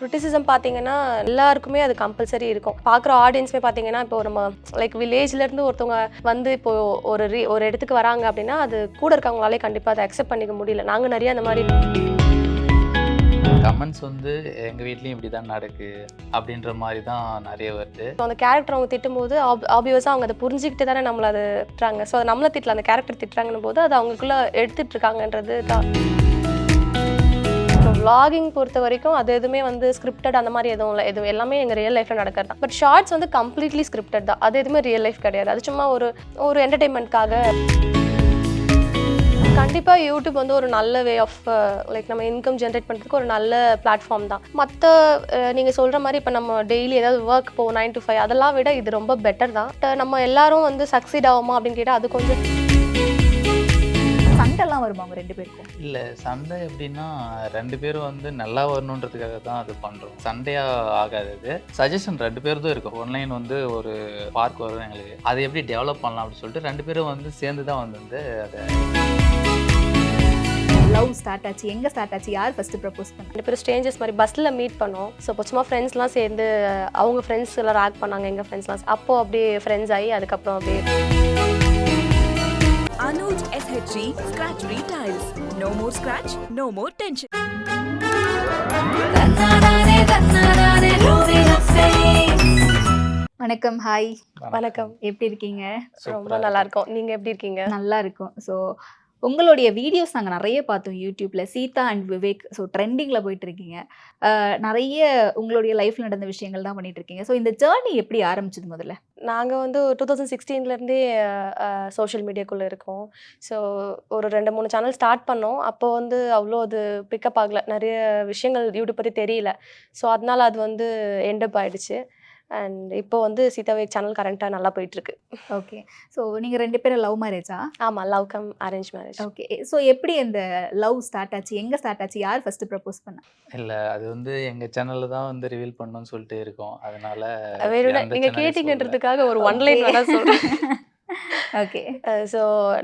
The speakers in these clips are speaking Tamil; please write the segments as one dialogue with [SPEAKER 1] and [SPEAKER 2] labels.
[SPEAKER 1] கிரிட்டிசிசம் பார்த்தீங்கன்னா எல்லாருக்குமே அது கம்பல்சரி இருக்கும். பார்க்குற ஆடியன்ஸுமே பார்த்தீங்கன்னா இப்போ நம்ம லைக் வில்லேஜ்லேருந்து ஒருத்தவங்க வந்து இப்போ ஒரு ஒரு இடத்துக்கு வராங்க அப்படின்னா அது கூட இருக்கவங்களாலே கண்டிப்பாக அதை அக்செப்ட் பண்ணிக்க முடியல. நாங்கள் நிறைய அந்த மாதிரி
[SPEAKER 2] கமெண்ட்ஸ் வந்து எங்கள் வீட்லேயும் இப்படி தான் நடக்கு அப்படின்ற மாதிரி தான் நிறைய வருது.
[SPEAKER 1] ஸோ அந்த கேரக்டர் அவங்க திட்டும்போது ஆப்வியஸாக அவங்க அதை புரிஞ்சுக்கிட்டு தானே நம்மளை அதை திட்டுறாங்க. ஸோ அதை நம்மளை திட்டல அந்த கேரக்டர் திட்டுறாங்கன்னு போது அது அவங்களுக்குள்ள எடுத்துட்டு இருக்காங்கன்றது தான். Vlogging பொறுத்த வரைக்கும் அது எதுவுமே வந்து ஸ்கிரிப்டட் அந்த மாதிரி எதுவும் இல்லை. எதுவும் எல்லாமே எங்கள் ரியல் லைஃப்பில் நடக்கிறது தான். பட் ஷார்ட்ஸ் வந்து கம்ப்ளீட்லி ஸ்கிரிப்டட் தான். அது எதுவுமே ரியல் லைஃப் கிடையாது. அது சும்மா ஒரு ஒரு என்டர்டெயின்மெண்ட்காக கண்டிப்பாக யூடியூப் வந்து ஒரு நல்ல வே ஆஃப் லைக் நம்ம இன்கம் ஜென்ரேட் பண்ணுறதுக்கு ஒரு நல்ல பிளாட்ஃபார்ம் தான். மற்ற நீங்கள் சொல்கிற மாதிரி இப்போ நம்ம டெய்லி ஏதாவது ஒர்க் போவோம் நைன் டு ஃபைவ் அதெல்லாம் விட இது ரொம்ப பெட்டர் தான். நம்ம எல்லாரும் வந்து சக்சீட் ஆகுமா அப்படின்னு கேட்டால் அது கொஞ்சம்
[SPEAKER 3] சண்டைலாம் வருமா அவங்க ரெண்டு பேருக்கும்?
[SPEAKER 2] இல்லை சண்டை எப்படின்னா ரெண்டு பேரும் வந்து நல்லா வரணுன்றதுக்காக தான் அது பண்ணுறோம் சண்டையாக ஆகாது அது. சஜஷன் ரெண்டு பேர் தான் இருக்கும். ஒன்லைன் வந்து ஒரு பார்க் வரும் எங்களுக்கு. அதை எப்படி டெவலப் பண்ணலாம் அப்படின்னு சொல்லிட்டு ரெண்டு பேரும் வந்து சேர்ந்து தான் வந்து அதை
[SPEAKER 3] லவ் ஸ்டார்ட் ஆச்சு. எங்க ஸ்டார்ட் ஆச்சு? யார் ஃபர்ஸ்ட் ப்ரப்போஸ் பண்ணா?
[SPEAKER 1] ரெண்டு பேரும் ஸ்ட்ரேஞ்சர்ஸ் மாதிரி பஸ்ஸில் மீட் பண்ணோம். ஸோ இப்போ சும்மா ஃப்ரெண்ட்ஸ்லாம் சேர்ந்து அவங்க ஃப்ரெண்ட்ஸ் எல்லாம் ரேக் பண்ணாங்க எங்கள் ஃப்ரெண்ட்ஸ்லாம் அப்போ அப்படியே ஃப்ரெண்ட்ஸ் ஆகி அதுக்கப்புறம் அப்படியே
[SPEAKER 4] Anuj SHG Scratch Retiles. No more scratch, no more tension.
[SPEAKER 3] வணக்கம் ஹாய்.
[SPEAKER 1] வணக்கம்.
[SPEAKER 3] எப்படி இருக்கீங்க?
[SPEAKER 1] ரொம்ப நல்லா இருக்கோம் நீங்கள் எப்படி இருக்கீங்க?
[SPEAKER 3] நல்லா இருக்கும். ஸோ உங்களுடைய வீடியோஸ் நாங்கள் நிறைய பார்த்தோம் யூடியூப்பில் சீதா அண்ட் விவேக். ஸோ ட்ரெண்டிங்கில் போயிட்டுருக்கீங்க. நிறைய உங்களுடைய லைஃப்பில் நடந்த விஷயங்கள் தான் பண்ணிகிட்ருக்கீங்க இருக்கீங்க ஸோ இந்த ஜேர்னி எப்படி ஆரம்பிச்சது முதல்ல?
[SPEAKER 1] நாங்கள் வந்து டூ தௌசண்ட் சிக்ஸ்டீன்லேருந்தே சோஷியல் மீடியாக்குள்ளே இருக்கோம். ஸோ ஒரு ரெண்டு மூணு சேனல் ஸ்டார்ட் பண்ணோம். அப்போ வந்து அவ்வளோ அது பிக்கப் ஆகலை. நிறைய விஷயங்கள் யூடியூப் பற்றி தெரியல. ஸோ அதனால அது வந்து எண்டப் ஆகிடுச்சு அண்ட் இப்போ வந்து சீதாவேக் சேனல் கரண்ட்டாக நல்லா போயிட்டுருக்கு.
[SPEAKER 3] ஓகே. ஸோ நீங்க ரெண்டு பேரும் லவ் மேரேஜா
[SPEAKER 1] ஆமாம் love cum arrange marriage
[SPEAKER 3] okay. So எப்படி இந்த லவ் ஸ்டார்ட் ஆச்சு? எங்க ஸ்டார்ட் ஆச்சு? யார் ஃபர்ஸ்ட் ப்ரப்போஸ் பண்ணா?
[SPEAKER 2] இல்லை அது வந்து எங்கள் சேனலில் தான் வந்து ரிவீல் பண்ணணும்னு சொல்லிட்டு இருக்கோம். அதனால
[SPEAKER 1] வேற
[SPEAKER 2] அந்த
[SPEAKER 1] நீங்கள் கேட்டீங்கன்றதுக்காக ஒரு ஒன் லைன் வேணா சொல்கிறேன்
[SPEAKER 3] ஓகே.
[SPEAKER 1] ஸோ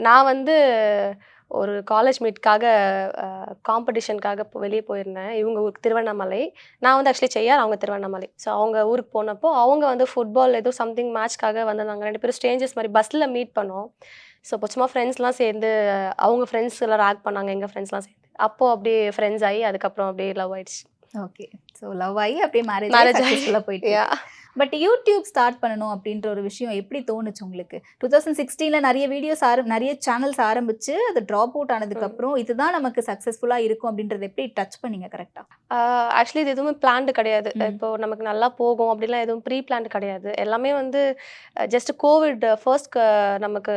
[SPEAKER 1] நான் வந்து ஒரு காலேஜ் மீட்காக காம்படிஷனுக்காக வெளியே போயிருந்தேன். இவங்க ஊருக்கு திருவண்ணாமலை. நான் வந்து ஆக்சுவலி செய்யார் அவங்க திருவண்ணாமலை. ஸோ அவங்க ஊருக்கு போனப்போ அவங்க வந்து ஃபுட்பால் ஏதோ சம்திங் மேட்ச்க்காக வந்திருந்தாங்க. ரெண்டு பேரும் ஸ்ட்ரேஞ்சர்ஸ் மாதிரி பஸ்ஸில் மீட் பண்ணோம். ஸோ இப்போ சும்மா ஃப்ரெண்ட்ஸ்லாம் சேர்ந்து அவங்க ஃப்ரெண்ட்ஸ் எல்லாம் ரேக் பண்ணாங்க எங்கள் ஃப்ரெண்ட்ஸ்லாம் சேர்ந்து. அப்போ அப்படியே ஃப்ரெண்ட்ஸ் ஆகி அதுக்கப்புறம் அப்படியே லவ் ஆயிடுச்சு.
[SPEAKER 3] ஓகே ஸோ லவ் ஆகி அப்படியே மேரேஜ். சக்ஸஸ்ஃபுல்லாக போயிட்டு. பட் யூடியூப் ஸ்டார்ட் பண்ணணும் அப்படின்ற ஒரு விஷயம் எப்படி தோணுச்சு உங்களுக்கு? டூ தௌசண்ட் சிக்ஸ்டீனில் நிறைய வீடியோஸ் ஆரம் நிறைய சேனல்ஸ் ஆரம்பிச்சு அது ட்ராப் அவுட் ஆனதுக்கப்புறம் இதுதான் நமக்கு சக்ஸஸ்ஃபுல்லாக இருக்கும் அப்படின்றத எப்படி டச் பண்ணீங்க கரெக்டாக
[SPEAKER 1] ஆக்சுவலி இது எதுவுமே பிளான்டு கிடையாது. இப்போ நமக்கு நல்லா போகும் அப்படிலாம் எதுவும் ப்ரீ பிளான்டு கிடையாது. எல்லாமே வந்து ஜஸ்ட் கோவிட் ஃபர்ஸ்ட் நமக்கு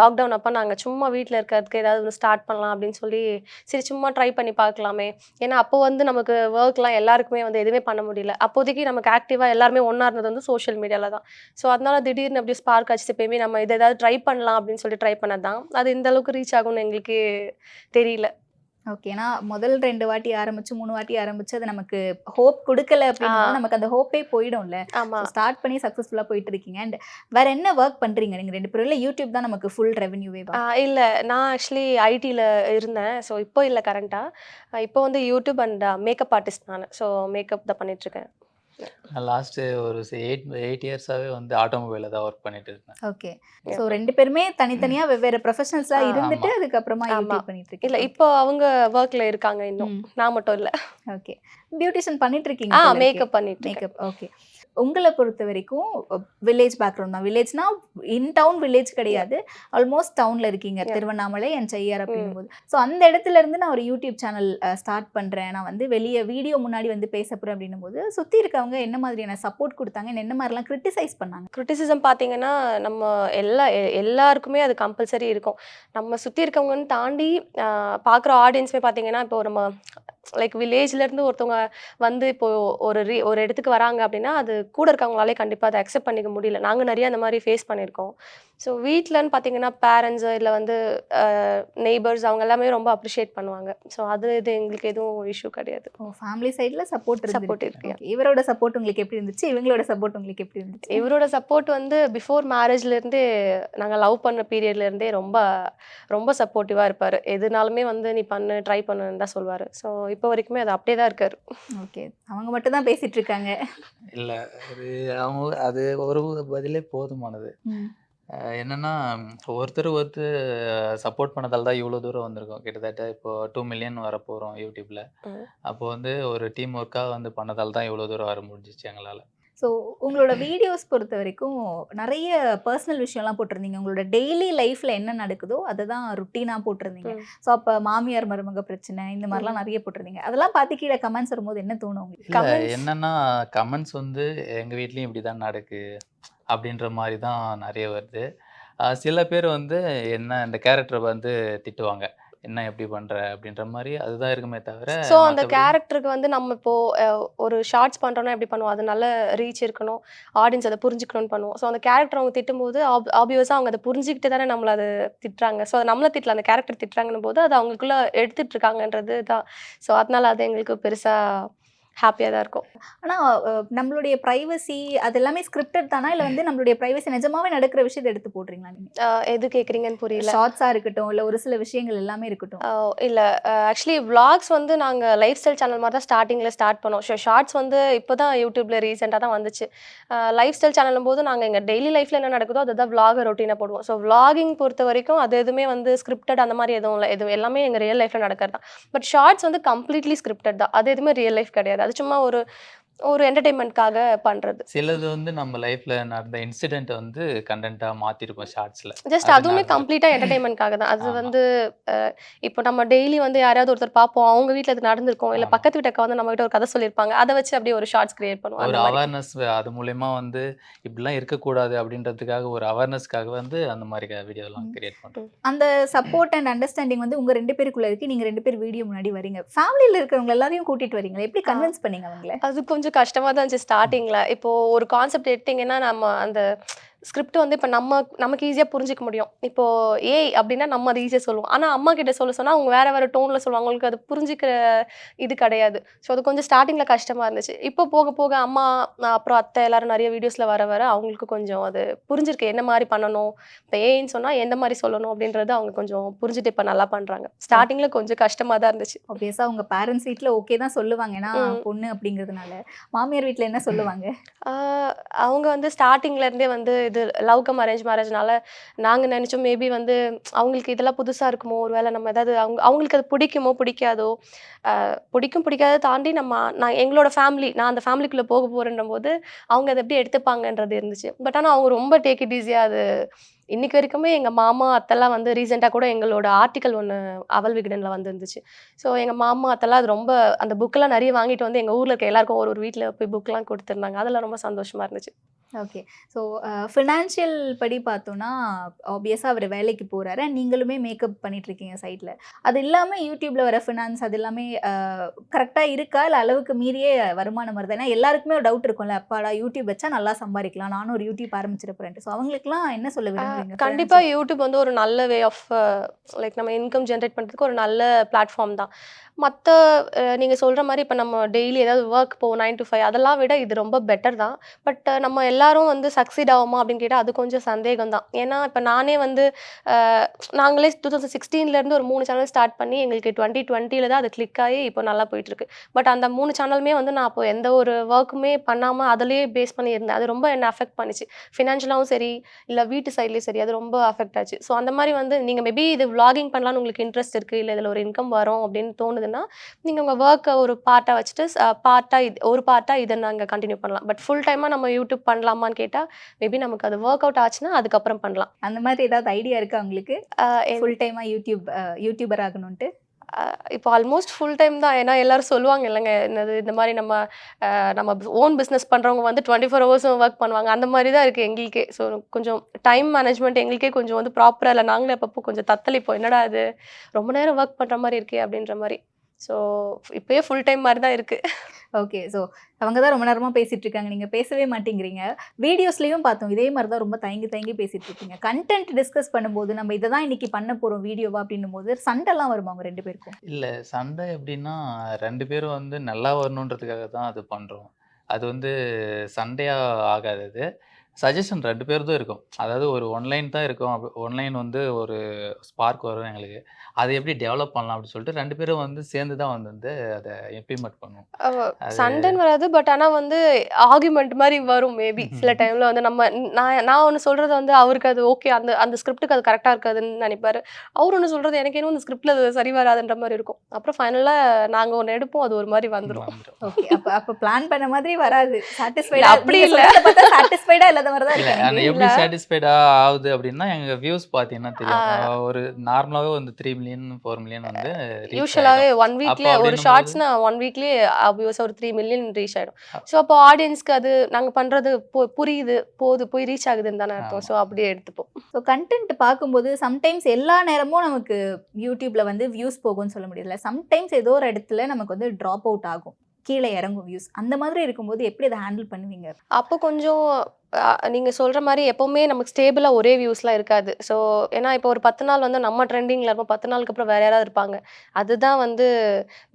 [SPEAKER 1] லாக்டவுன் அப்போ நாங்கள் சும்மா வீட்டில் இருக்கிறதுக்கு ஏதாவது ஒன்று ஸ்டார்ட் பண்ணலாம் அப்படின்னு சொல்லி சரி சும்மா ட்ரை பண்ணி பார்க்கலாமே. ஏன்னா அப்போ வந்து நமக்கு ஒர்க்லாம் எல்லாருக்குமே வந்து எதுவுமே பண்ண முடியல. அப்போதைக்கு நமக்கு ஆக்டிவாக எல்லாருமே ஒன்றா இருந்தது வந்து சோஷியல் மீடியாவில் தான். ஸோ அதனால திடீர்னு அப்படியே ஸ்பார்க் ஆச்சு. எப்பயுமே நம்ம இதை ஏதாவது ட்ரை பண்ணலாம் அப்படின்னு சொல்லி ட்ரை பண்ணது தான் அது இந்த அளவுக்கு ரீச் ஆகும்னு எங்களுக்கு தெரியல.
[SPEAKER 3] ஓகே ஏன்னா முதல் ரெண்டு வாட்டி ஆரம்பிச்சு மூணு வாட்டி ஆரம்பிச்சு அது நமக்கு ஹோப் கொடுக்கல அப்படின்னா. நமக்கு அந்த ஹோப்பே போயிடும்ல.
[SPEAKER 1] ஆமாம்
[SPEAKER 3] ஸ்டார்ட் பண்ணி சக்ஸஸ்ஃபுல்லாக போயிட்டு இருக்கீங்க. அண்ட் வேற என்ன ஒர்க் பண்றீங்க நீங்க ரெண்டு பேரும்? இல்லை யூடியூப் தான் நமக்கு ஃபுல் ரெவன்யூவே
[SPEAKER 1] இல்லை. நான் ஆக்சுவலி ஐடியில் இருந்தேன். ஸோ இப்போ இல்லை கரண்ட்டாக இப்போ வந்து யூடியூப் அண்ட் மேக்கப் ஆர்டிஸ்ட் நான். ஸோ மேக்கப் தான் பண்ணிகிட்ருக்கேன்
[SPEAKER 2] நான் லாஸ்ட்டு ஒரு எயிட் எயிட் இயர்ஸாகவே வந்து ஆட்டோமொபைலில் தான் ஒர்க் பண்ணிட்டு இருக்கேன்
[SPEAKER 3] ஓகே ஸோ ரெண்டு பேருமே தனித்தனியா வெவ்வேறு ப்ரொஃபஷனல்ஸா
[SPEAKER 1] ஆ,
[SPEAKER 3] இருந்துட்டு. அதுக்கப்புறமா. யூடியூப் பண்ணிட்டு இருக்கீங்க.
[SPEAKER 1] இல்லை இப்போ அவங்க ஒர்க்கில் இருக்காங்க இன்னும். நான் மட்டும் இல்லை.
[SPEAKER 3] ஓகே பியூட்டிஷியன் பண்ணிட்டு இருக்கீங்க
[SPEAKER 1] ஆ. மேக்கப் பண்ணிட்டு
[SPEAKER 3] மேக்கப் ஓகே உங்களை பொறுத்த வரைக்கும் வில்லேஜ் பேக்ரவுண்ட் தான். வில்லேஜ்னா இன் டவுன் வில்லேஜ் கிடையாது. ஆல்மோஸ்ட் டவுன்ல இருக்கீங்க. திருவண்ணாமலை அண்ட் செய்யார் அப்படிங்கும்போது. ஸோ அந்த இடத்துல இருந்து நான் ஒரு யூடியூப் சேனல் ஸ்டார்ட் பண்றேன். நான் வந்து வெளியே வீடியோ முன்னாடி வந்து பேச போறேன் அப்படின்னும் போது சுத்தி இருக்கவங்க என்ன மாதிரியான சப்போர்ட் கொடுத்தாங்க? என்ன மாதிரிலாம் கிரிட்டிசைஸ் பண்ணாங்க?
[SPEAKER 1] கிரிட்டிசிசம் பார்த்தீங்கன்னா நம்ம எல்லா எல்லாருக்குமே அது கம்பல்சரி இருக்கும். நம்ம சுற்றி இருக்கவங்கன்னு தாண்டி பார்க்குற ஆடியன்ஸுமே பார்த்தீங்கன்னா இப்போ நம்ம லைக் வில்லேஜ்லேருந்து ஒருத்தவங்க வந்து இப்போ ஒரு ரீ ஒரு இடத்துக்கு வராங்க அப்படின்னா அது கூட இருக்கவங்களாலே கண்டிப்பாக அதை அக்செப்ட் பண்ணிக்க முடியல. நாங்கள் நிறைய அந்த மாதிரி ஃபேஸ் பண்ணியிருக்கோம். ஸோ வீட்டிலன்னு பார்த்தீங்கன்னா பேரண்ட்ஸு இல்லை வந்து நெய்பர்ஸ் அவங்க எல்லாமே ரொம்ப அப்ரிஷியேட் பண்ணுவாங்க. ஸோ அது இது எங்களுக்கு எதுவும் இஷ்யூ கிடையாது.
[SPEAKER 3] ஓ ஃபேமிலி சைடில் சப்போர்ட்
[SPEAKER 1] Support
[SPEAKER 3] இருக்கு. இவரோட சப்போர்ட் உங்களுக்கு எப்படி இருந்துச்சு? இவங்களோட சப்போர்ட் உங்களுக்கு எப்படி இருந்துச்சு?
[SPEAKER 1] இவரோட சப்போர்ட் வந்து பிஃபோர் மேரேஜ்லேருந்தே நாங்கள் லவ் பண்ண பீரியட்லேருந்தே ரொம்ப ரொம்ப சப்போர்ட்டிவாக இருப்பார். எதுனாலுமே வந்து நீ பண்ணு ட்ரை பண்ணுன்னு தான் சொல்லுவார் ஸோ இப்போ வரைக்குமே அது அப்படியே தான் இருக்காரு.
[SPEAKER 3] ஓகே அவங்க மட்டும் தான் பேசிட்டு இருக்காங்க.
[SPEAKER 2] இல்லை அது அவங்க அது ஒரு பதிலே போதுமானது. அஹ் என்னன்னா ஒருத்தர் ஒருத்தர் சப்போர்ட் பண்ணதால தான் இவ்வளோ தூரம் வந்திருக்கோம். கிட்டத்தட்ட இப்போ டூ மில்லியன் வர போகிறோம் யூடியூப்ல.
[SPEAKER 1] ம்.
[SPEAKER 2] அப்போ வந்து ஒரு டீம் ஒர்க்காக வந்து பண்ணதால தான் இவ்வளோ தூரம் வர முடிஞ்சிச்சு எங்களால்.
[SPEAKER 3] ஸோ உங்களோட வீடியோஸ் பொறுத்த வரைக்கும் நிறைய பர்சனல் விஷயம்லாம் போட்டிருந்தீங்க. உங்களோட டெய்லி லைஃப்ல என்ன நடக்குதோ அதை தான் ருட்டீனாக போட்டிருந்தீங்க.
[SPEAKER 1] ம்.
[SPEAKER 3] ஸோ அப்போ மாமியார் மருமக பிரச்சனை இந்த மாதிரிலாம் நிறைய போட்டிருந்தீங்க. அதெல்லாம் பார்த்து கீழே கமெண்ட்ஸ் வரும்போது என்ன தோணும் உங்களுக்கு?
[SPEAKER 2] இல்லை
[SPEAKER 1] Comments-
[SPEAKER 2] என்னன்னா கமெண்ட்ஸ் வந்து எங்கள் வீட்லேயும் இப்படி தான் நடக்கு. அப்படின்ற மாதிரி தான் நிறைய வருது. சில பேர் வந்து என்ன இந்த கேரக்டரை வந்து திட்டுவாங்க. என்ன எப்படி பண்ற? அப்படின்ற மாதிரி அதுதான் இருக்குமே தவிர
[SPEAKER 1] ஸோ அந்த கேரக்டருக்கு வந்து நம்ம இப்போ ஒரு ஷார்ட்ஸ் பண்ணுறோன்னா எப்படி பண்ணுவோம்? அது நல்ல ரீச் இருக்கணும். ஆடியன்ஸ் அதை புரிஞ்சுக்கணும்னு பண்ணுவோம். ஸோ அந்த கேரக்டர் அவங்க திட்டும்போது ஆப் ஆப்வியஸாக அவங்க அதை புரிஞ்சுக்கிட்டு தானே நம்மளை அதை திட்டுறாங்க. ஸோ நம்மள திட்டல அந்த கேரக்டர் திட்டுறாங்கன்னு போது அது அவங்களுக்குள்ள எடுத்துட்டு இருக்காங்கன்றது தான். ஸோ அதனால அது எங்களுக்கு பெருசாக ஹாப்பியாக தான் இருக்கும்.
[SPEAKER 3] ஆனால் நம்மளுடைய ப்ரைவசி அது எல்லாமே ஸ்கிரிப்டட் தானா? இல்லை வந்து நம்மளுடைய ப்ரைவசி நிஜமாவே நடக்கிற விஷயத்தை எடுத்து போடுறீங்களா நீங்கள்
[SPEAKER 1] எது கேட்குறீங்கன்னு புரியல.
[SPEAKER 3] ஷார்ட்ஸாக இருக்கட்டும் இல்லை ஒரு சில விஷயங்கள் எல்லாமே இருக்கட்டும்.
[SPEAKER 1] இல்லை ஆக்சுவலி vlogs வந்து நாங்கள் லைஃப் ஸ்டைல் சேனல் மாதிரி தான் ஸ்டார்டிங்கில் ஸ்டார்ட் பண்ணோம். ஷோ ஷார்ட்ஸ் வந்து இப்போ தான் யூடியூப்ல ரீசெண்டாக தான் வந்துச்சு. லைஃப் ஸ்டைல் சேனலும் போது நாங்கள் எங்கள் டெய்லி லைஃப்பில் என்ன நடக்குதோ அதை தான் vlog ரொட்டீனாக போடுவோம். ஸோ vlogging பொறுத்த வரைக்கும் அது எதுவுமே வந்து ஸ்கிரிப்டட் அந்த மாதிரி எதுவும் இல்லை. எதுவும் எல்லாமே எங்கள் ரியல் லைஃப்பில் நடக்கிறது தான் பட் ஷார்ட்ஸ் வந்து கம்ப்ளீட்லி ஸ்கிரிப்டட் தான். அது எதுவுமே ரியல் லைஃப் கிடையாது. அது சும்மா ஒரு ஒரு என்டர்டெயின்மெண்ட்காக பண்ணுறது
[SPEAKER 2] சிலது வந்து நம்ம லைஃப்ல நடந்த இன்சிடென்ட் வந்து கண்டென்ட்டா மாத்திருப்போம் ஷார்ட்ஸ்ல
[SPEAKER 1] ஜஸ்ட்
[SPEAKER 2] அது
[SPEAKER 1] அதுவுமே
[SPEAKER 2] நடந்தது.
[SPEAKER 1] கம்ப்ளீட்டாக என்டர்டைன்மெண்ட்காக தான் அது. வந்து இப்போ நம்ம டெய்லி வந்து யாராவது ஒருத்தர் பார்ப்போம் அவங்க வீட்டில் அது நடந்திருக்கும் இல்லை. பக்கத்து வீட்டுக்கு வந்து நம்ம கிட்ட ஒரு கதை சொல்லியிருப்பாங்க அதை வச்சு அப்படியே ஒரு ஷார்ட்ஸ் கிரியேட் பண்ணுவோம்
[SPEAKER 2] ஒரு அவேர்னஸ் அது மூலயமா வந்து இப்படிலாம் இருக்கக்கூடாது அப்படின்றதுக்காக ஒரு அவேர்னஸ்க்காக வந்து அந்த மாதிரி வீடியோலாம். கிரியேட் பண்றோம்
[SPEAKER 3] அந்த சப்போர்ட் அண்ட் அண்டர்ஸ்டாண்டிங் வந்து உங்க ரெண்டு பேருக்குள்ள இருக்கு நீங்க ரெண்டு பேர் வீடியோ முன்னாடி வரீங்க ஃபேமிலியில இருக்கிறவங்க எல்லாரையும் கூட்டிட்டு வரீங்களா எப்படி. கன்வின்ஸ் பண்ணீங்க அவங்கள
[SPEAKER 1] அது கொஞ்சம் கொஞ்சம் கஷ்டமா தான் இருந்துச்சு ஸ்டார்டிங்ல இப்போ ஒரு கான்செப்ட் எடுத்தீங்கன்னா நம்ம அந்த ஸ்கிரிப்ட் வந்து இப்போ நம்ம நமக்கு ஈஸியாக புரிஞ்சிக்க முடியும். இப்போ ஏய் அப்படின்னா நம்ம அதை ஈஸியாக சொல்லுவோம். ஆனால் அம்மா கிட்ட சொல்ல சொன்னால் அவங்க வேற வேற டோனில் சொல்லுவாங்க. அவங்களுக்கு அது புரிஞ்சிக்கிற இது கிடையாது. ஸோ அது கொஞ்சம் ஸ்டார்டிங்கில் கஷ்டமாக இருந்துச்சு. இப்போ போக போக அம்மா அப்புறம் அத்தை எல்லாரும் நிறைய வீடியோஸில் வர வர அவங்களுக்கு கொஞ்சம் அது புரிஞ்சிருக்கு. என்ன மாதிரி பண்ணணும்? இப்போ ஏன்னு சொன்னால் எந்த மாதிரி சொல்லணும் அப்படின்றது அவங்க கொஞ்சம் புரிஞ்சுட்டு இப்போ நல்லா பண்ணுறாங்க ஸ்டார்டிங்கில் கொஞ்சம் கஷ்டமாக தான் இருந்துச்சு.
[SPEAKER 3] ஆப்வியஸா உங்க பேரண்ட்ஸ் வீட்ல ஓகே தான் சொல்லுவாங்க. ஏன்னா. பொண்ணு அப்படிங்கிறதுனால. மாமியார் வீட்ல என்ன சொல்லுவாங்க?
[SPEAKER 1] அவங்க வந்து ஸ்டார்டிங்ல இருந்தே வந்து இது லவ் கம் அரேஞ்ச் மேரேஜ்னால நாங்கள் நினச்சோம் மேபி வந்து அவங்களுக்கு இதெல்லாம் புதுசாக இருக்குமோ? ஒரு வேளை நம்ம ஏதாவது அவங்க அவங்களுக்கு அது பிடிக்குமோ பிடிக்காதோ? பிடிக்கும் பிடிக்காத தாண்டி நம்ம நான் எங்களோட ஃபேமிலி நான் அந்த ஃபேமிலிக்குள்ளே போக போறேன்ற போது அவங்க அதை எப்படி எடுத்துப்பாங்கன்றது இருந்துச்சு. பட் ஆனால் அவங்க ரொம்ப டேக் இட் ஈஸியாக அது இன்னைக்கு வரைக்குமே எங்கள் மாமா அத்தெல்லாம் வந்து ரீசெண்டாக கூட எங்களோட ஆர்டிக்கல் ஒன்று அவல் விகடனில் வந்துருந்துச்சு. ஸோ எங்கள் மாமா அத்தெல்லாம் அது ரொம்ப அந்த புக்கெல்லாம் நிறைய வாங்கிட்டு வந்து எங்கள் ஊரில் இருக்க எல்லாருக்கும் ஒரு ஒரு வீட்டில் போய் புக்கெலாம் கொடுத்துருந்தாங்க. அதெல்லாம் ரொம்ப சந்தோஷமாக இருந்துச்சு.
[SPEAKER 3] ஓகே ஸோ ஃபினான்ஷியல் படி பார்த்தோன்னா ஆப்வியஸாக அவர் வேலைக்கு போகிறாரு நீங்களுமே மேக்கப் பண்ணிட்டு இருக்கீங்க சைடில் அது இல்லாமல் யூடியூப்ல வர ஃபினான்ஸ் அது எல்லாமே கரெக்டாக இருக்கா? இல்லை அளவுக்கு மீறியே வருமானம் வருது? ஏன்னா எல்லாருக்குமே ஒரு டவுட் இருக்கும்ல. அப்பாடா யூடியூப் வச்சா நல்லா சம்பாதிக்கலாம். நானும் ஒரு யூடியூப் ஆரம்பிச்சிருப்பேன் ஸோ அவங்களுக்குலாம் என்ன சொல்ல விரும்புறீங்க
[SPEAKER 1] கண்டிப்பா யூடியூப் வந்து ஒரு நல்ல வே ஆஃப் லைக் நம்ம இன்கம் ஜென்ரேட் பண்றதுக்கு ஒரு நல்ல பிளாட்ஃபார்ம் தான். மற்ற நீங்கள் சொல்கிற மாதிரி இப்போ நம்ம டெய்லி ஏதாவது ஒர்க் போவோம் நைன் டு ஃபைவ் அதெல்லாம் விட இது ரொம்ப பெட்டர் தான். பட் நம்ம எல்லாரும் வந்து சக்சீட் ஆகுமா அப்படின்னு கேட்டால் அது கொஞ்சம் சந்தேகம் தான். ஏன்னா இப்போ நானே வந்து நாங்களே டூ தௌசண்ட் சிக்ஸ்டீன்லேருந்து ஒரு மூணு சேனல் ஸ்டார்ட் பண்ணி எங்களுக்கு டுவெண்ட்டி டுவெண்ட்டியில் தான் அது கிளிக் ஆகி இப்போ நல்லா போயிட்டுருக்கு பட் அந்த மூணு சேனலுமே வந்து நான் இப்போ எந்த ஒரு ஒர்க்குமே பண்ணாமல் அதிலேயே பேஸ் பண்ணி இருந்தேன் அது ரொம்ப என்ன அஃபெக்ட் பண்ணிச்சு. ஃபினான்ஷியலாகவும் சரி இல்லை வீட்டு சைட்லேயும் சரி அது ரொம்ப அஃபெக்ட் ஆச்சு. ஸோ அந்த மாதிரி வந்து நீங்கள் மேபி இது vlogging பண்ணலாம்னு உங்களுக்கு இன்ட்ரெஸ்ட் இருக்குது இல்லை இதில் ஒரு இன்கம் வரும் அப்படின்னு தோணுதுன்னா நீங்கள் உங்கள் ஒர்க்கை ஒரு பார்ட்டாக வச்சுட்டு பார்ட்டாக இது ஒரு பார்ட்டாக இதை நாங்கள் கண்டினியூ பண்ணலாம். பட் ஃபுல் டைமாக நம்ம யூடியூப் பண்ணலாமான்னு கேட்டால் மேபி நமக்கு அது ஒர்க் அவுட் ஆச்சுன்னா அதுக்கப்புறம் பண்ணலாம்.
[SPEAKER 3] அந்த மாதிரி ஏதாவது ஐடியா இருக்கா உங்களுக்கு? ஃபுல் டைமாக யூடியூப் யூடியூபர் ஆகணும்ட்டு
[SPEAKER 1] இப்போ ஆல்மோஸ்ட் ஃபுல் டைம் தான். ஏன்னா எல்லாரும் சொல்லுவாங்க இல்லைங்க என்னது இந்த மாதிரி நம்ம நம்ம ஓன் பிஸ்னஸ் பண்ணுறவங்க வந்து டுவெண்ட்டி ஃபோர் ஹவர்ஸும் ஒர்க் பண்ணுவாங்க. அந்த மாதிரி தான் இருக்குது எங்களுக்கே. ஸோ கொஞ்சம் டைம் மேனேஜ்மெண்ட் எங்களுக்கே கொஞ்சம் வந்து ப்ராப்பராக இல்லை. நாங்களே அப்பப்போ கொஞ்சம் தத்தளிப்போம். என்னடா அது ரொம்ப நேரம் ஒர்க் பண்ணுற மாதிரி இருக்கே அப்படின்ற மாதிரி. ஸோ இப்போயே ஃபுல் டைம் மாதிரி தான் இருக்குது
[SPEAKER 3] ஓகே ஸோ அவங்க தான் ரொம்ப நேரமாக பேசிகிட்டு இருக்காங்க நீங்கள் பேசவே மாட்டேங்கிறீங்க. வீடியோஸ்லேயும் பார்த்தோம். இதே மாதிரி தான் ரொம்ப தயங்கி தயங்கி பேசிகிட்டு இருக்கீங்க கண்டென்ட் டிஸ்கஸ் பண்ணும்போது நம்ம இதை தான் இன்றைக்கி பண்ண போகிறோம் வீடியோவா அப்படின்னும் போது சண்டைலாம் வருமா அவங்க ரெண்டு பேருக்கும்?
[SPEAKER 2] இல்லை சண்டை எப்படின்னா ரெண்டு பேரும் வந்து நல்லா வரணுன்றதுக்காக தான் அது பண்ணுறோம் அது வந்து சண்டையாக ஆகாது சஜஷன் ரெண்டு பேர் தான் இருக்கும். அதாவது ஒரு ஒன்லைன் தான் இருக்கும். ஒன்லைன் வந்து ஒரு ஸ்பார்க் வரும் எங்களுக்கு. அதை எப்படி டெவலப் பண்ணலாம் அப்படின்னு சொல்லிட்டு ரெண்டு பேரும் வந்து சேர்ந்து தான் வந்து வந்து அதை இம்ப்ளிமெண்ட் பண்ணுவோம்.
[SPEAKER 1] சண்டைன்னு வராது பட் ஆனா வந்து ஆர்குமெண்ட் மாதிரி வரும் மேபி சில. டைம்ல வந்து நம்ம நான் நான் ஒன்று சொல்றது வந்து அவருக்கு அது ஓகே அந்த அந்த ஸ்கிரிப்டுக்கு அது கரெக்டா இருக்காதுன்னு நினைப்பாரு. அவர் ஒன்று சொல்றது எனக்கு என்ன இந்த ஸ்கிரிப்ட்ல அது சரி வராதுன்ற மாதிரி இருக்கும். அப்புறம் ஃபைனலா நாங்க ஒன்று எடுப்போம் அது ஒரு மாதிரி.
[SPEAKER 3] ஓகே அப்ப அப்ப பிளான் பண்ண மாதிரி வராது.
[SPEAKER 1] இல்ல,
[SPEAKER 3] சாட்டிஸ்ஃபைடா
[SPEAKER 1] அப்படி இல்ல.
[SPEAKER 3] இல்ல பார்த்தா சாட்டிஸ்ஃபைடா இல்லாத மாதிரி தான்
[SPEAKER 2] இல்ல
[SPEAKER 3] இருக்கு
[SPEAKER 2] அது
[SPEAKER 3] எனக்கு.
[SPEAKER 2] எப்படி. சாட்டிஸ்ஃபைடா ஆகுது அப்படின்னா எங்க வியூஸ் பாத்தீங்கன்னா தெரியும் ஒரு நார்மலாவே வந்து த்ரீ மில்லியன் ஃபோர் மில்லியன் வந்து ஆயிடும்.
[SPEAKER 1] ஒன் வீக்ல ஒரு ஷார்ட்ஸ்னா ஒன் வீக்லேயே ஆப்வியஸ் ஒரு த்ரீ மில்லியன் ரீச் ஆயிடும் ஸோ அப்போ ஆடியன்ஸ்க்கு அது நாங்க பண்றது பு- புரியுது போகுது போய் ரீச் ஆகுதுன்னு தானே அர்த்தம். ஸோ அப்படியே எடுத்துப்போம்
[SPEAKER 3] ஸோ கண்டென்ட் பார்க்கும்போது சம்டைம்ஸ் எல்லா நேரமும் நமக்கு யூடியூப்ல வந்து வியூஸ் போகும்னு சொல்ல முடியல சம்டைம்ஸ் ஏதோ ஒரு இடத்துல நமக்கு வந்து ட்ராப் அவுட் ஆகும் கீழே இறங்கும் வியூஸ் அந்த மாதிரி இருக்கும்போது எப்படி அதை ஹேண்டில் பண்ணுவீங்க?
[SPEAKER 1] அப்போ கொஞ்சம் நீங்கள் சொல்கிற மாதிரி எப்போவுமே நமக்கு ஸ்டேபிளாக ஒரே வியூஸ்லாம் இருக்காது. ஸோ ஏன்னா இப்போ ஒரு பத்து நாள் வந்து நம்ம ட்ரெண்டிங்கில் இருப்போம். பத்து நாளுக்கு அப்புறம் வேறு யாராவது இருப்பாங்க. அதுதான் வந்து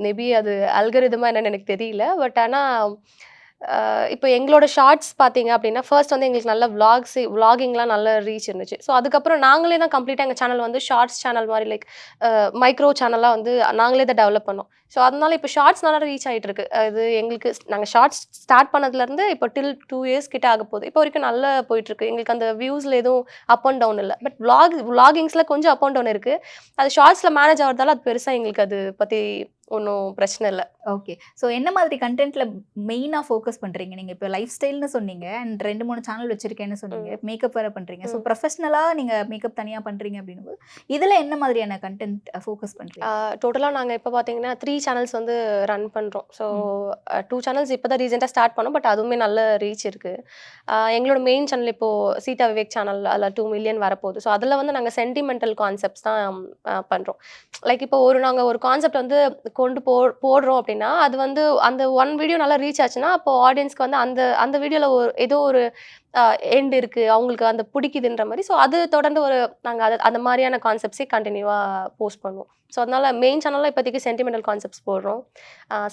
[SPEAKER 1] மேபி அது அல்கரிதமாக என்னென்னு எனக்கு தெரியல. பட் ஆனால் இப்போ எங்களோட ஷார்ட்ஸ் பார்த்தீங்க அப்படின்னா ஃபர்ஸ்ட் வந்து எங்களுக்கு நல்ல விளாக்ஸ் விளாகிங்லாம் நல்ல ரீச் இருந்துச்சு. ஸோ அதுக்கப்புறம் நாங்களே தான் கம்ப்ளீட்டாக எங்கள் சேனல் வந்து ஷார்ட்ஸ் சேனல் மாதிரி லைக் மைக்ரோ சேனலாக வந்து நாங்களே தான் டெவலப் பண்ணோம். ஸோ அதனால இப்போ ஷார்ட்ஸ் நல்லா ரீச் ஆகிட்டு இருக்கு. அது எங்களுக்கு நாங்கள் ஷார்ட்ஸ் ஸ்டார்ட் பண்ணதுலேருந்து இப்போ டில் டூ இயர்ஸ் கிட்ட ஆக போகுது. இப்போ வரைக்கும் நல்லா போயிட்டுருக்கு எங்களுக்கு அந்த வியூஸில் எதுவும் அப் அண்ட் டவுன் இல்லை. பட் விளாக் விளாகிங்ஸில் கொஞ்சம் அப் அண்ட் டவுன் இருக்குது அது ஷார்ட்ஸில் மேனேஜ் ஆகிறதால அது பெருசாக எங்களுக்கு அது பற்றி ஒன்றும் பிரச்சனை இல்லை.
[SPEAKER 3] ஓகே ஸோ என்ன மாதிரி கண்டென்ட்ல மெயினாக ஃபோக்கஸ் பண்றீங்க? நீங்க இப்போ லைஃப் ஸ்டைல்னு சொன்னீங்க. அண்ட் ரெண்டு மூணு சேனல் வச்சிருக்கேன்னு சொன்னீங்க. மேக்கப் வேற பண்றீங்க. ஸோ. ப்ரொஃபஷனலாக நீங்க மேக்கப் தனியா பண்றீங்க அப்படின்னும் இதுல என்ன மாதிரியான கண்டென்ட் ஃபோக்கஸ் பண்றீங்க?
[SPEAKER 1] டோட்டலாக நாங்கள் இப்போ பார்த்தீங்கன்னா த்ரீ சேனல்ஸ் வந்து ரன் பண்ணுறோம் ஸோ டூ சேனல்ஸ் இப்போ தான் ரீசெண்டாக ஸ்டார்ட் பண்ணோம். பட் அதுவுமே நல்ல ரீச் இருக்குது எங்களோட மெயின் சேனல் இப்போது சீதா விவேக் சேனல் அதில் டூ மில்லியன் வரப்போகுது. ஸோ அதில் வந்து நாங்கள் சென்டிமெண்டல் கான்செப்ட்ஸ் தான் பண்ணுறோம் லைக் இப்போ ஒரு நாங்கள் ஒரு கான்செப்ட் வந்து கொண்டு போ போடுறோம் அப்படின்னா அது வந்து அந்த ஒன் வீடியோ நல்லா ரீச் ஆச்சுன்னா அப்போ ஆடியன்ஸ்க்கு வந்து அந்த அந்த வீடியோவில் ஒரு ஏதோ ஒரு எண்ட் இருக்குது அவங்களுக்கு அந்த பிடிக்குதுன்ற மாதிரி. ஸோ அது தொடர்ந்து ஒரு நாங்கள் அது அந்த மாதிரியான கான்செப்ட்ஸே கண்டினியூவாக போஸ்ட் பண்ணுவோம். ஸோ அதனால மெயின் சேனலில் இப்போதைக்கு சென்டிமெண்டல் கான்செப்ட்ஸ் போடுறோம்.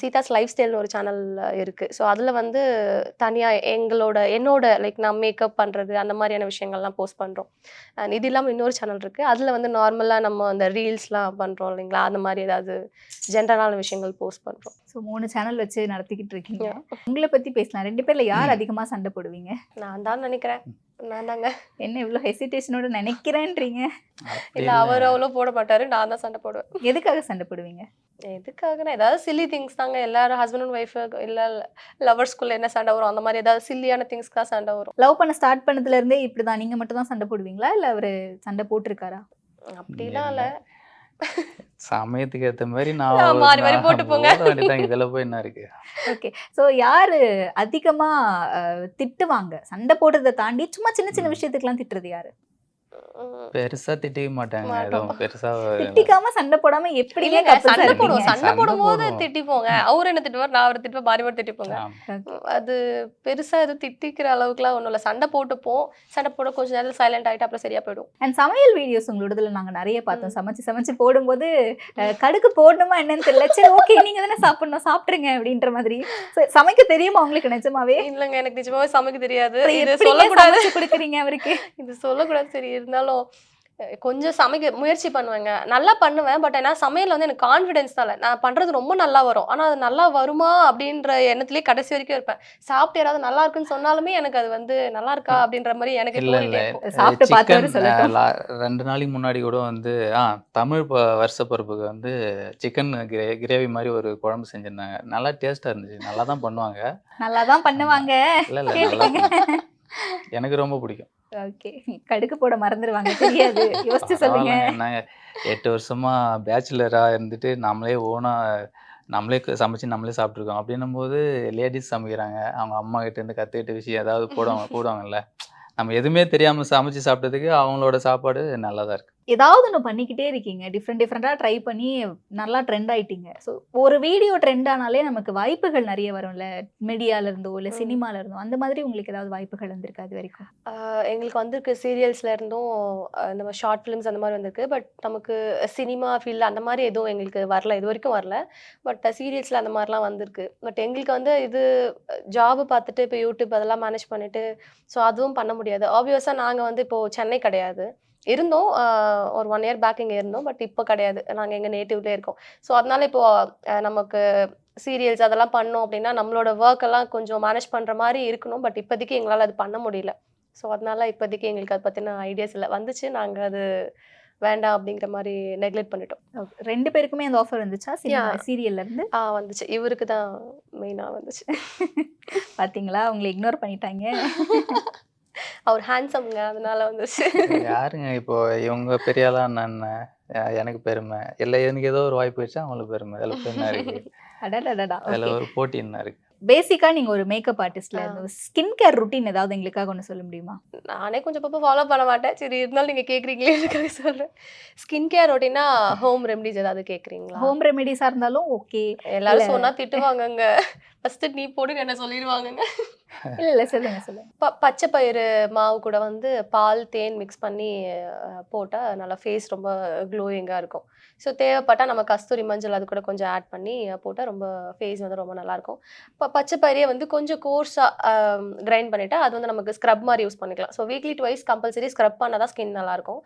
[SPEAKER 1] சீதாஸ் லைஃப் ஸ்டைல்னு ஒரு சேனல் இருக்குது ஸோ அதில் வந்து தனியாக எங்களோட என்னோட லைக் நான் மேக்கப் பண்ணுறது அந்த மாதிரியான விஷயங்கள்லாம் போஸ்ட் பண்ணுறோம் அண்ட் இது இல்லாமல் இன்னொரு சேனல் இருக்குது அதில் வந்து நார்மலாக நம்ம அந்த ரீல்ஸ்லாம் பண்ணுறோம் இல்லைங்களா? அந்த மாதிரி ஏதாவது ஜென்ரலான விஷயங்கள் போஸ்ட் பண்ணுறோம்
[SPEAKER 3] ஸோ மூணு சேனல் வச்சு நடத்திக்கிட்டு இருக்கீங்க. உங்களை பத்தி பேசலாம். ரெண்டு பேர்ல யார் அதிகமா சண்டை போடுவீங்க?
[SPEAKER 1] நான் தான் நினைக்கிறேன். நான் தாங்க
[SPEAKER 3] என்ன இவ்வளோ ஹெசிடேஷனோட நினைக்கிறேன்றீங்க?
[SPEAKER 1] இல்லை அவர் அவ்வளோ போட மாட்டாரு நான் தான் சண்டை போடுவேன்.
[SPEAKER 3] எதுக்காக சண்டை போடுவீங்க?
[SPEAKER 1] எதுக்காகனா ஏதாவது சில்லி திங்ஸ் தாங்க. எல்லாரும் ஹஸ்பண்ட் அண்ட் ஒய்ஃபு இல்லை லவர்ஸ்குள்ள என்ன சண்டை வரும் அந்த மாதிரி ஏதாவது சில்லியான திங்ஸ்க்கு தான் சண்டை வரும்.
[SPEAKER 3] லவ் பண்ண ஸ்டார்ட் பண்ணதுல இருந்தே இப்படிதான். நீங்க மட்டும் தான் சண்டை போடுவீங்களா? இல்ல அவரு சண்டை போட்டிருக்காரா?
[SPEAKER 1] அப்படிலாம் இல்லை.
[SPEAKER 2] சமயத்துக்கு ஏத்த மாதிரி நான்
[SPEAKER 1] மாறி மாறி போட்டு போங்க.
[SPEAKER 2] இதுல போய் என்ன இருக்கு?
[SPEAKER 3] ஓகே ஸோ யாரு அதிகமா அஹ், திட்டுவாங்க? சண்டை போடுறதை தாண்டி சும்மா சின்ன சின்ன விஷயத்துக்குலாம் திட்டுறது யாரு?
[SPEAKER 2] பெருசா திட்டிக்க மாட்டாங்க.
[SPEAKER 1] மாட்டோம்.
[SPEAKER 2] எதுவும் பெருசா
[SPEAKER 3] திட்டிக்காம சண்டை போடாம ஆ
[SPEAKER 1] சண்டை? போடுவோம். சண்டை போடும்போது. திட்டிப்போங்க. அவர் என்ன திட்டுவார் நான் அவர் திட்டுவேன் மாறி மாறி திட்டிப்போங்க. அது பெருசா எதுவும் திட்டிக்கிற அளவுக்குலாம் ஒன்றும் இல்லை. சண்டை போட்டுப்போம். சண்டை போட கொஞ்ச நேரத்தில் சைலண்ட் ஆகிட்டு அப்புறம் சரியா போயிடும்.
[SPEAKER 3] அண்ட் சமையல் வீடியோஸ் உங்களோடதுல நாங்க நிறைய பார்த்தோம். சமைச்சு சமைச்சு போடும்போது அஹ், கடுகு போடணுமா என்னன்னு தெரியல. சரி ஓகே நீங்க தானே சாப்பிடணும் சாப்பிட்டுருங்க அப்படின்ற மாதிரி. சமைக்க தெரியுமா உங்களுக்கு நிஜமாவே?
[SPEAKER 1] இல்லைங்க எனக்கு நிஜமாவே சமைக்க தெரியாது. இது சொல்லக்கூடாது.
[SPEAKER 3] கொடுக்குறீங்க அவருக்கு?
[SPEAKER 1] இது சொல்லக்கூடாது சரி இருந்தாலும் கொஞ்சம் சமைக்க முயற்சி பண்ணுவேங்க. நல்லா பண்ணுவேன் பட் ஏன்னா சமையல் வந்து எனக்கு கான்ஃபிடன்ஸ் தான் இல்லை. நான் பண்ணுறது ரொம்ப நல்லா வரும். ஆனால் அது நல்லா வருமா அப்படின்ற எண்ணத்துலேயே கடைசி வரைக்கும் இருப்பேன். சாப்பிட்டு யாராவது நல்லா இருக்குன்னு சொன்னாலுமே எனக்கு அது வந்து நல்லா இருக்கா அப்படின்ற மாதிரி எனக்கு
[SPEAKER 2] இல்ல இல்ல. ரெண்டு நாளைக்கு முன்னாடி கூட வந்து ஆ தமிழ் ப- வருஷப்பருப்புக்கு வந்து சிக்கன் கிரே கிரேவி மாதிரி ஒரு குழம்பு செஞ்சிருந்தாங்க. நல்லா டேஸ்டா இருந்துச்சு. நல்லா தான் பண்ணுவாங்க.
[SPEAKER 3] நல்லா தான் பண்ணுவாங்க.
[SPEAKER 2] இல்ல இல்ல எனக்கு ரொம்ப பிடிக்கும்.
[SPEAKER 3] ஓகே. கடுகு போட மறந்துடுவாங்க தெரியாது. யோசிச்சு சொல்லுங்க.
[SPEAKER 2] நாங்க எட்டு வருஷமா பேச்சுலரா இருந்துட்டு நம்மளே ஓனா நம்மளே சமைச்சு நம்மளே சாப்பிட்ருக்கோம் அப்படின்னும் போது லேடிஸ் சமைக்கிறாங்க. அவங்க அம்மா கிட்ட இருந்து கத்துக்கிட்ட விஷயம் ஏதாவது போடுவாங்க போடுவாங்கல்ல. நம்ம எதுவுமே தெரியாம சமைச்சு சாப்பிட்டதுக்கு அவங்களோட சாப்பாடு நல்லா தான் இருக்கு.
[SPEAKER 3] ஏதாவது ஒன்று பண்ணிக்கிட்டே இருக்கீங்க. டிஃப்ரெண்ட் டிஃப்ரெண்ட்டாக ட்ரை பண்ணி நல்லா ட்ரெண்ட் ஆயிட்டீங்க. ஸோ ஒரு வீடியோ ட்ரெண்ட் ஆனாலே நமக்கு வாய்ப்புகள் நிறைய வரும்ல. மீடியால இருந்தோ இல்லை இருந்தோ அந்த மாதிரி உங்களுக்கு ஏதாவது வாய்ப்புகள் வந்திருக்கா அது வரைக்கும்?
[SPEAKER 1] எங்களுக்கு வந்திருக்கு சீரியல்ஸ்ல இருந்தும் மாதிரி ஷார்ட் ஃபிலிம்ஸ் அந்த மாதிரி வந்திருக்கு. பட் நமக்கு சினிமா ஃபீல்டு அந்த மாதிரி எதுவும் எங்களுக்கு வரல. இது வரைக்கும் வரல. பட் சீரியல்ஸில் அந்த மாதிரிலாம் வந்திருக்கு. பட் எங்களுக்கு வந்து இது ஜாப் பார்த்துட்டு இப்போ யூடியூப் அதெல்லாம் மேனேஜ் பண்ணிட்டு ஸோ அதுவும் பண்ண முடியாது. ஆப்வியஸாக நாங்கள் வந்து இப்போது சென்னை கிடையாது. இருந்தோம். ஒரு ஒன் இயர் பேக் இங்கே இருந்தோம். பட் இப்போ கிடையாது. நாங்கள் எங்கள் நேட்டிவ்லேயே இருக்கோம். ஸோ அதனால இப்போ ஆஹ் நமக்கு சீரியல்ஸ் அதெல்லாம் பண்ணோம் அப்படின்னா நம்மளோட ஒர்க் எல்லாம் கொஞ்சம் மேனேஜ் பண்ணுற மாதிரி இருக்கணும். பட் இப்போதைக்கு எங்களால் அது பண்ண முடியல. ஸோ அதனால இப்போதைக்கு எங்களுக்கு அதை பற்றின ஐடியாஸ் இல்லை. வந்துச்சு. நாங்கள் அது வேண்டாம் அப்படிங்கிற மாதிரி நெக்லெக்ட் பண்ணிட்டோம்.
[SPEAKER 3] ரெண்டு பேருக்குமே அந்த ஆஃபர் வந்துச்சா. சீரியல்ல இருந்து?
[SPEAKER 1] ஆ வந்துச்சு. இவருக்கு தான் மெயினாக வந்துச்சு.
[SPEAKER 3] பாத்தீங்களா? உங்களை இக்னோர் பண்ணிட்டாங்க.
[SPEAKER 1] அவர் ஹேண்ட்ஸம்ங்க அதனால வந்துச்சு.
[SPEAKER 2] யாருங்க இப்போ? இவங்க பெரிய ஆளா நான் எனக்கு பெருமை. இல்லை எனக்கு ஏதோ ஒரு வாய்ப்பு வச்சா அவங்களுக்கு பெருமை. அதில் என்ன இருக்கு? அதில் ஒரு போட்டி என்ன இருக்கு?
[SPEAKER 3] பேசிக்கா நீங்க ஒரு மேக்கப் ஆர்டிஸ்ட்ல ஸ்கின் கேர் ருட்டீன் ஏதாவது எங்களுக்காக ஒன்று சொல்ல முடியுமா?
[SPEAKER 1] நானே கொஞ்சம் பாப்பா ஃபாலோ பண்ண மாட்டேன். சரி இருந்தாலும் நீங்கள் கேட்குறீங்களே அதுக்காக சொல்கிறேன் ஸ்கின் கேர் ரொட்டீனா ஹோம் ரெமடிஸ் ஏதாவது கேட்குறீங்களா
[SPEAKER 3] ஹோம் ரெமெடிஸா இருந்தாலும் ஓகே
[SPEAKER 1] எல்லாரும். சொன்னா திட்டுவாங்கங்க. ஃபர்ஸ்ட் நீ போடுன்னு என்ன சொல்லிடுவாங்கங்க?
[SPEAKER 3] இல்ல இல்ல சொல்லுங்க சொல்லுங்க.
[SPEAKER 1] ப பச்சை பயிறு மாவு கூட வந்து பால் தேன் மிக்ஸ் பண்ணி போட்டால் நல்லா ஃபேஸ் ரொம்ப க்ளோயிங்காக இருக்கும். ஸோ தேவைப்பட்டால் நம்ம கஸ்தூரி மஞ்சள் அது கூட கொஞ்சம் ஆட் பண்ணி போட்டால் ரொம்ப ஃபேஸ் வந்து ரொம்ப நல்லாயிருக்கும் இப்போ பச்சை பயிரையே வந்து கொஞ்சம் கோர்ஸாக கிரைண்ட் பண்ணிவிட்டு அது வந்து நமக்கு ஸ்க்ரப் மாதிரி யூஸ் பண்ணிக்கலாம். So weekly twice compulsory scrub பண்ணால் தான் ஸ்கின் நல்லாயிருக்கும்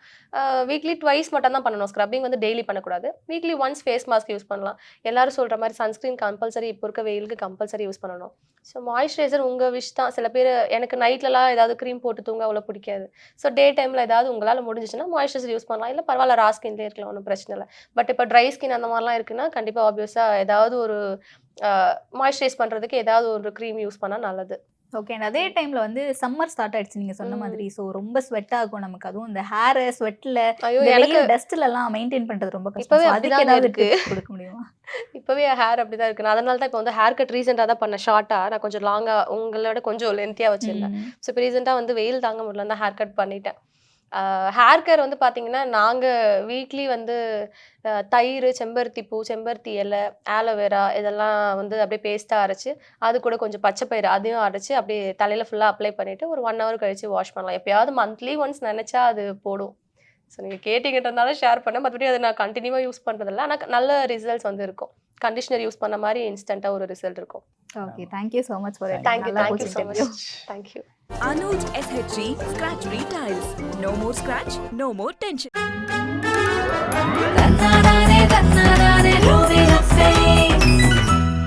[SPEAKER 1] வீக்லி ட்வைஸ் மட்டும் தான் பண்ணணும். ஸ்க்ரப்பிங் வந்து டெய்லி பண்ணக்கூடாது. Weekly once face mask use பண்ணலாம். எல்லாரும் சொல்கிற மாதிரி சன்ஸ்க்ரீன் கம்பல்சரி இப்போ இருக்க வெயிலுக்கு கம்பல்சரி யூஸ் பண்ணணும். ஸோ மாய்ஸ்சரைசர் உங்கள் விஷ் தான். சில பேர் எனக்கு நைட்லலாம் ஏதாவது க்ரீம் போட்டு தூங்க அவ்வளோ பிடிக்காது. ஸோ டே டைமில் ஏதாவது உங்களால் முடிஞ்சிச்சுன்னா மாய்ஸ்சரைசர் யூஸ் பண்ணலாம். இல்லை பரவாயில்ல ரா ஸ்கின்லேயே இருக்கலாம் ஒன்றும் பிரச்சனை இல்லை. பட் இப்போ ட்ரை ஸ்கின் அந்த மாதிரிலாம் இருக்குன்னா கண்டிப்பாக ஆப்வியஸாக ஏதாவது ஒரு மாய்ஸ்சரைஸ் பண்ணுறதுக்கு ஏதாவது ஒரு க்ரீம் யூஸ் பண்ணால் நல்லது.
[SPEAKER 3] ஓகே அண்ட் அதே டைம்ல வந்து சம்மர் ஸ்டார்ட் ஆயிடுச்சு நீங்க சொன்ன. மாதிரி. ஸோ ரொம்ப ஸ்வெட் ஆகும் நமக்கு. அதுவும் இந்த ஹேர் இந்த
[SPEAKER 1] எனக்கு
[SPEAKER 3] வெயில் டஸ்ட்ல எல்லாம் மெயின்டைன் பண்றது ரொம்ப கஷ்டம். அதுக்கு ஏதாவது
[SPEAKER 1] இருக்கு.
[SPEAKER 3] கொடுக்க முடியுமா?
[SPEAKER 1] இப்போவே ஹேர் அப்படி தான் இருக்கு. நான் அதனால தான் இப்போ வந்து ஹேர் கட் ரீசெண்டாக தான் பண்ணேன். ஷார்ட்டாக நான் கொஞ்சம் லாங்காக உங்களோட கொஞ்சம் லென்த்தியாக வச்சிருந்தேன். ஸோ இப்போ ரீசெண்டாக வந்து வெயில் தாங்க முடியல தான் ஹேர் கட் பண்ணிட்டேன். ஹேர் கேர் வந்து பார்த்தீங்கன்னா நாங்கள் வீக்லி வந்து தயிர் செம்பருத்தி பூ செம்பருத்தி இலை ஆலோவேரா இதெல்லாம் வந்து அப்படியே பேஸ்ட்டாக அரைச்சி அது கூட கொஞ்சம் பச்சை பயிறு அதையும் அரைச்சி அப்படியே தலையில் ஃபுல்லாக அப்ளை பண்ணிவிட்டு ஒரு ஒன் ஹவர் கழித்து வாஷ் பண்ணலாம். எப்பயாவது மந்த்லி ஒன்ஸ் நினச்சா அது போடும். ஸோ நீங்கள் கேட்டிங்கன்றதுனால ஷேர் பண்ணேன். மற்றபடி அதை நான் கண்டினியூவாக யூஸ் பண்ணுறதில்ல ஆனால் நல்ல ரிசல்ட்ஸ் வந்து இருக்கும். கண்டிஷனர் யூஸ் பண்ண மாதிரி இன்ஸ்டண்ட்டாக ஒரு ரிசல்ட் இருக்கும்.
[SPEAKER 3] Okay thank you so much for
[SPEAKER 1] Thank you, thank you so much. Thank you
[SPEAKER 4] Anuj SHG Scratch Retiles. No more scratch, no more tension.